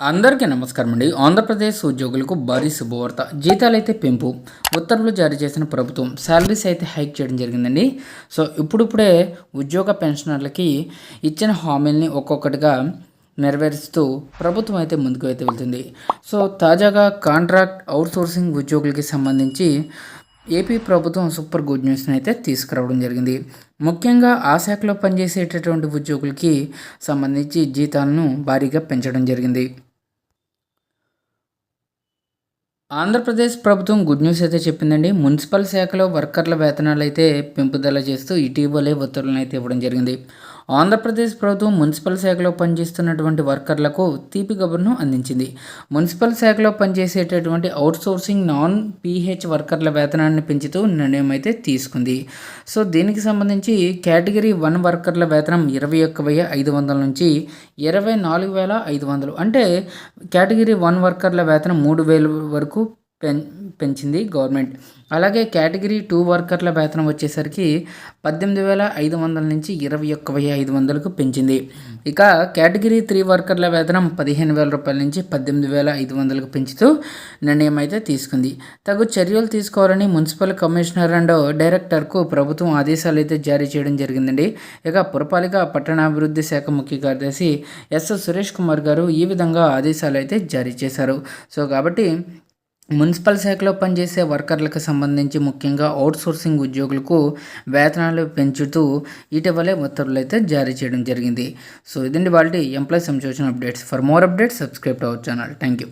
అందరికీ నమస్కారం అండి. ఆంధ్రప్రదేశ్ ఉద్యోగులకు భారీ శుభవార్త. జీతాలు అయితే పెంపు. ఉత్తర్వులు జారీ చేసిన ప్రభుత్వం శాలరీస్ అయితే హైక్ చేయడం జరిగిందండి. సో ఇప్పుడిప్పుడే ఉద్యోగ పెన్షనర్లకి ఇచ్చిన హామీల్ని ఒక్కొక్కటిగా నెరవేరుస్తూ ప్రభుత్వం అయితే ముందుకు అయితే వెళ్తుంది. సో తాజాగా కాంట్రాక్ట్ అవుట్సోర్సింగ్ ఉద్యోగులకి సంబంధించి ఏపీ ప్రభుత్వం సూపర్ గుడ్ న్యూస్ని అయితే తీసుకురావడం జరిగింది. ముఖ్యంగా ఆ శాఖలో పనిచేసేటటువంటి ఉద్యోగులకి సంబంధించి జీతాలను భారీగా పెంచడం జరిగింది. ఆంధ్రప్రదేశ్ ప్రభుత్వం గుడ్ న్యూస్ అయితే చెప్పిందండి. మున్సిపల్ శాఖలో వర్కర్ల వేతనాలు అయితే పెంపుదల చేస్తూ ఇటీవలే ఉత్తర్వులను అయితే ఇవ్వడం జరిగింది. ఆంధ్రప్రదేశ్ ప్రభుత్వం మున్సిపల్ శాఖలో పనిచేస్తున్నటువంటి వర్కర్లకు తీపి కబుర్ను అందించింది. మున్సిపల్ శాఖలో పనిచేసేటటువంటి అవుట్సోర్సింగ్ నాన్ పీహెచ్ వర్కర్ల వేతనాన్ని పెంచుతూ నిర్ణయం అయితే తీసుకుంది. సో దీనికి సంబంధించి కేటగిరీ వన్ వర్కర్ల వేతనం ఇరవై ఒక్క వెయ్యి ఐదు వందల నుంచి ఇరవై నాలుగు వేల ఐదు వందలు. అంటే కేటగిరీ వన్ వర్కర్ల వేతనం మూడు వేల వరకు పెంచింది గవర్నమెంట్. అలాగే కేటగిరీ టూ వర్కర్ల వేతనం వచ్చేసరికి పద్దెనిమిది వేల ఐదు వందల నుంచి ఇరవై ఒక్క వెయ్యి ఐదు వందలకు పెంచింది. ఇక కేటగిరీ త్రీ వర్కర్ల వేతనం పదిహేను వేల రూపాయల నుంచి పద్దెనిమిది వేల ఐదు వందలకు పెంచుతూ నిర్ణయం అయితే తీసుకుంది. తగు చర్యలు తీసుకోవాలని మున్సిపల్ కమిషనర్ అండ్ డైరెక్టర్కు ప్రభుత్వం ఆదేశాలు అయితే జారీ చేయడం జరిగిందండి. ఇక పురపాలిక పట్టణాభివృద్ధి శాఖ ముఖ్య కార్యదర్శి ఎస్ సురేష్ కుమార్ గారు ఈ విధంగా ఆదేశాలు అయితే జారీ చేశారు. సో కాబట్టి మున్సిపల్ శాఖలో పనిచేసే వర్కర్లకు సంబంధించి ముఖ్యంగా అవుట్సోర్సింగ్ ఉద్యోగులకు వేతనాలు పెంచుతూ ఇటీవలే ఉత్తర్వులు అయితే జారీ చేయడం జరిగింది. సో ఇదండి వాళ్ళ ఎంప్లాయీస్ సంబంధించిన updates for more updates subscribe our channel thank you